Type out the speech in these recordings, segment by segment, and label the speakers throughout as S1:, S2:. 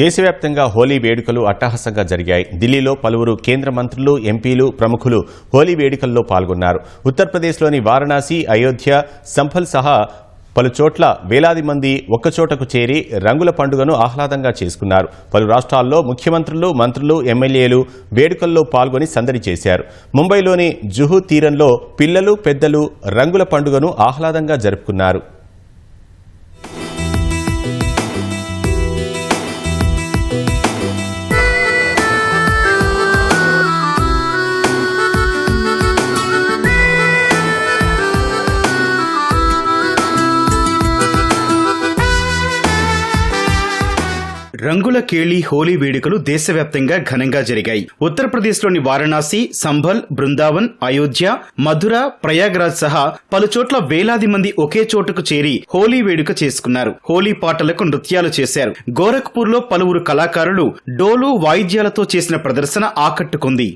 S1: దేశవ్యాప్తంగా హోలీ వేడుకలు అట్టహాసంగా జరిగాయి. ఢిల్లీలో పలువురు కేంద్ర మంత్రులు ఎంపీలు ప్రముఖులు హోలీ వేడుకల్లో పాల్గొన్నారు. ఉత్తరప్రదేశ్లోని వారణాసి అయోధ్య సంఫల్ సహా పలు చోట్ల వేలాది మంది ఒక్కచోటకు చేరి రంగుల పండుగను ఆహ్లాదంగా చేసుకున్నారు. పలు రాష్ట్రాల్లో ముఖ్యమంత్రులు మంత్రులు ఎమ్మెల్యేలు వేడుకల్లో పాల్గొని సందడి చేశారు. ముంబైలోని జుహు తీరంలో పిల్లలు పెద్దలు రంగుల పండుగను ఆహ్లాదంగా జరుపుకున్నారు.
S2: రంగుల కేళి హోలీ వేడుకలు దేశవ్యాప్తంగా ఘనంగా జరిగాయి. ఉత్తరప్రదేశ్లోని వారణాసి సంభల్ బృందావన్ అయోధ్య మధుర ప్రయాగ్రాజ్ సహా పలుచోట్ల వేలాది మంది ఒకే చోటుకు చేరి హోలీ వేడుక చేసుకున్నారు. హోలీ పాటలకు నృత్యాలు చేశారు. గోరఖ్పూర్లో పలువురు కళాకారులు డోలు వాయిద్యాలతో చేసిన ప్రదర్శన ఆకట్టుకుంది.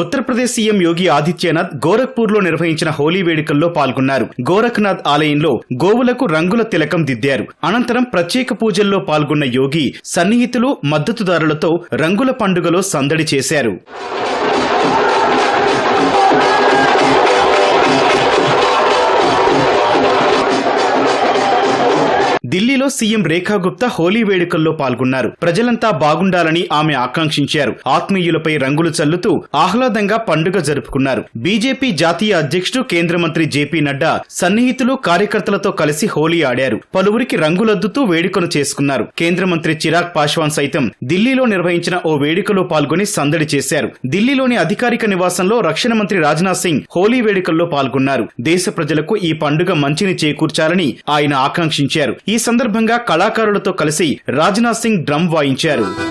S2: ఉత్తరప్రదేశ్ సీఎం యోగి ఆదిత్యనాథ్ గోరఖ్పూర్లో నిర్వహించిన హోలీ వేడుకల్లో పాల్గొన్నారు. గోరఖ్నాథ్ ఆలయంలో గోవులకు రంగుల తిలకం దిద్దారు. అనంతరం ప్రత్యేక పూజల్లో పాల్గొన్న యోగి సన్నిహితులు మద్దతుదారులతో రంగుల పండుగలో సందడి చేశారు. ఢిల్లీలో సీఎం రేఖా గుప్తా హోలీ వేడుకల్లో పాల్గొన్నారు. ప్రజలంతా బాగుండాలని ఆమె ఆకాంక్షించారు. ఆత్మీయులపై రంగులు చల్లుతూ ఆహ్లాదంగా పండుగ జరుపుకున్నారు. బీజేపీ జాతీయ అధ్యక్షుడు కేంద్ర మంత్రి జేపీ నడ్డా సన్నిహితులు కార్యకర్తలతో కలిసి హోలీ ఆడారు. పలువురికి రంగులద్దుతూ వేడుకను చేసుకున్నారు. కేంద్ర మంత్రి చిరాగ్ పాశ్వాన్ సైతం ఢిల్లీలో నిర్వహించిన ఓ వేడుకలో పాల్గొని సందడి చేశారు. ఢిల్లీలోని అధికారిక నివాసంలో రక్షణ మంత్రి రాజ్నాథ్ సింగ్ హోలీ వేడుకల్లో పాల్గొన్నారు. దేశ ప్రజలకు ఈ పండుగ మంచిని చేకూర్చాలని ఆయన ఆకాంక్షించారు. ఈ సందర్భంగా కళాకారులతో కలిసి రాజ్నాథ్ సింగ్ డ్రమ్ వాయించారు.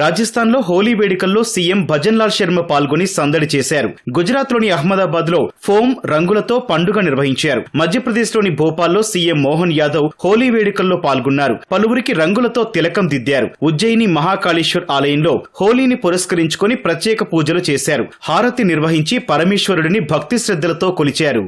S2: రాజస్థాన్లో హోలీ వేడుకల్లో సీఎం భజన్లాల్ శర్మ పాల్గొని సందడి చేశారు. గుజరాత్లోని అహ్మదాబాద్లో ఫోమ్ రంగులతో పండుగ నిర్వహించారు. మధ్యప్రదేశ్లోని భోపాల్లో సీఎం మోహన్ యాదవ్ హోలీ వేడుకల్లో పాల్గొన్నారు. పలువురికి రంగులతో తిలకం దిద్దారు. ఉజ్జయిని మహాకాళేశ్వర్ ఆలయంలో హోలీని పురస్కరించుకొని ప్రత్యేక పూజలు చేశారు. హారతి నిర్వహించి పరమేశ్వరుడిని భక్తి శ్రద్ధలతో కొలిచారు.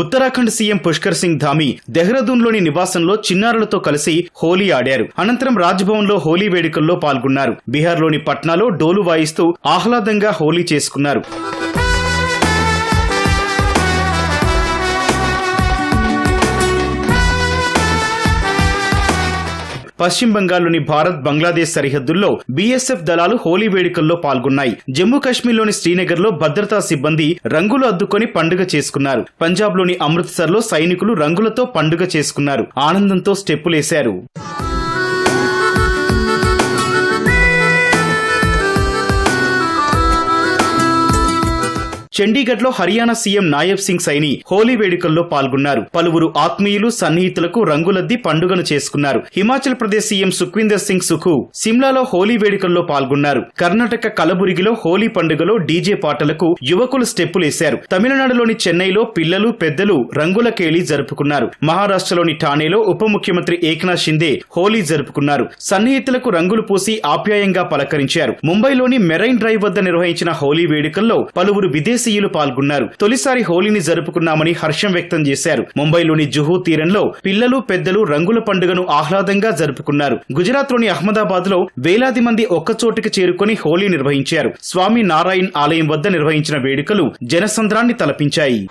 S2: ఉత్తరాఖండ్ సీఎం పుష్కర్ సింగ్ ధామి దెహ్రాదూన్లోని నివాసంలో చిన్నారులతో కలిసి హోలీ ఆడారు. అనంతరం రాజ్భవన్లో హోలీ వేడుకల్లో పాల్గొన్నారు. బీహార్లోని పట్నాలో డోలు వాయిస్తూ ఆహ్లాదంగా హోలీ చేసుకున్నారు. పశ్చిమ బెంగాల్లోని భారత్ బంగ్లాదేశ్ సరిహద్దుల్లో బీఎస్ఎఫ్ దళాలు హోలీ వేడుకల్లో పాల్గొన్నాయి. జమ్మూ కాశ్మీర్లోని శ్రీనగర్లో భద్రతా సిబ్బంది రంగులు అద్దుకొని పండుగ చేసుకున్నారు. పంజాబ్లోని అమృత్సర్లో సైనికులు రంగులతో పండుగ చేసుకున్నారు. ఆనందంతో స్టెప్పులేశారు. చండీగఢ్లో హర్యానా సీఎం నాయబ్ సింగ్ సైని హోలీ వేడుకల్లో పాల్గొన్నారు. పలువురు ఆత్మీయులు సన్నిహితులకు రంగులద్ది పండుగను చేసుకున్నారు. హిమాచల్ ప్రదేశ్ సీఎం సుఖ్వీందర్ సింగ్ సుఖు సిమ్లాలో హోలీ వేడుకల్లో పాల్గొన్నారు. కర్ణాటక కలబురిగిలో హోలీ పండుగలో డీజే పాటలకు యువకులు స్టెప్పులేశారు. తమిళనాడులోని చెన్నైలో పిల్లలు పెద్దలు రంగుల కేళి జరుపుకున్నారు. మహారాష్ట్రలోని ఠాణేలో ఉప ముఖ్యమంత్రి ఏక్నాథ్ షిందే హోలీ జరుపుకున్నారు. సన్నిహితులకు రంగులు పూసి ఆప్యాయంగా పలకరించారు. ముంబైలోని మెరైన్ డ్రైవ్ వద్ద నిర్వహించిన హోలీ వేడుకల్లో పలువురు విదేశీ విదేశీయులు పాల్గొన్నారు. తొలిసారి హోలీని జరుపుకున్నామని హర్షం వ్యక్తం చేశారు. ముంబైలోని జుహూ తీరంలో పిల్లలు పెద్దలు రంగుల పండుగను ఆహ్లాదంగా జరుపుకున్నారు. గుజరాత్లోని అహ్మదాబాద్లో వేలాది మంది ఒక్కచోటికి చేరుకొని హోలీ నిర్వహించారు. స్వామి నారాయణ్ ఆలయం వద్ద నిర్వహించిన వేడుకలు జనసంద్రాన్ని తలపించాయి.